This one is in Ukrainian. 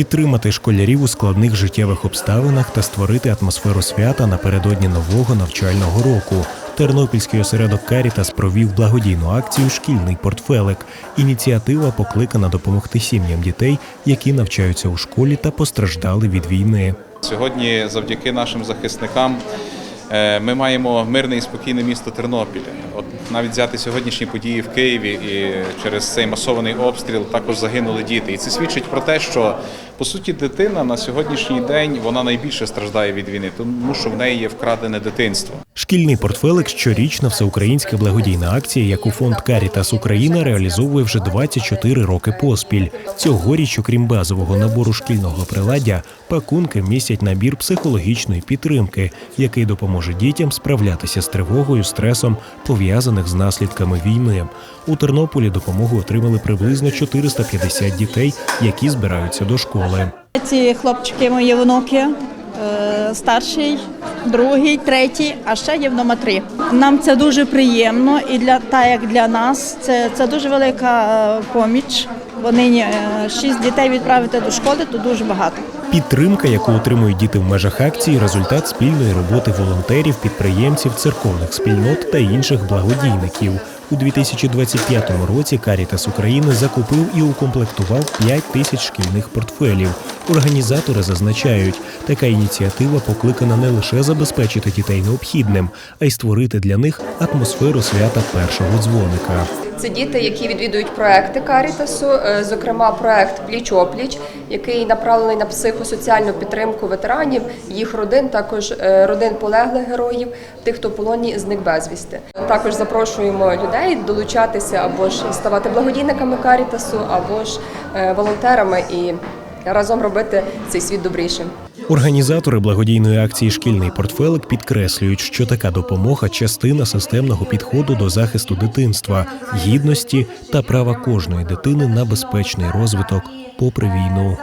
підтримати школярів у складних життєвих обставинах та створити атмосферу свята напередодні нового навчального року. Тернопільський осередок Карітас провів благодійну акцію Шкільний портфелик. Ініціатива покликана допомогти сім'ям дітей, які навчаються у школі та постраждали від війни. Сьогодні, завдяки нашим захисникам, е, ми маємо мирне і спокійне місто Тернопіль. От навіть взяти сьогоднішні події в Києві і через цей масований обстріл також загинули діти. І це свідчить про те, що по суті дитина на сьогоднішній день вона найбільше страждає від війни, тому що в неї є вкрадене дитинство. Шкільний портфелик щорічна всеукраїнська благодійна акція, яку фонд Карітас Україна реалізовує вже 24 роки поспіль. Цьогоріч, окрім базового набору шкільного приладдя, пакунки містять набір психологічної підтримки, який допоможе дітям справлятися з тривогою, стресом, пов'язаних з наслідками війни. У Тернополі допомогу отримали приблизно 450 дітей, які збираються до школи. Ці хлопчики мої внуки, е, старший, другий, третій, а ще є вдома три. Нам це дуже приємно і для та як для нас це, це дуже велика е, поміч. Вони е, шість дітей відправити до школи, то дуже багато. Підтримка, яку отримують діти в межах акції, результат спільної роботи волонтерів, підприємців, церковних спільнот та інших благодійників. У 2025 році Карітас України закупив і укомплектував 5 тисяч шкільних портфелів. Організатори зазначають, така ініціатива покликана не лише забезпечити дітей необхідним, а й створити для них атмосферу свята першого дзвоника. Це діти, які відвідують проекти Карітасу, е, зокрема проект Пліч-опліч, який направлений на психосоціальну підтримку ветеранів, їх родин, також е, родин полеглих героїв, тих, хто в полоні зник безвісти. Також запрошуємо людей долучатися або ж ставати благодійниками Карітасу, або ж е, волонтерами і разом робити цей світ добрішим. Організатори благодійної акції Шкільний портфелик підкреслюють, що така допомога частина системного підходу до захисту дитинства, гідності та права кожної дитини на безпечний розвиток попри війну.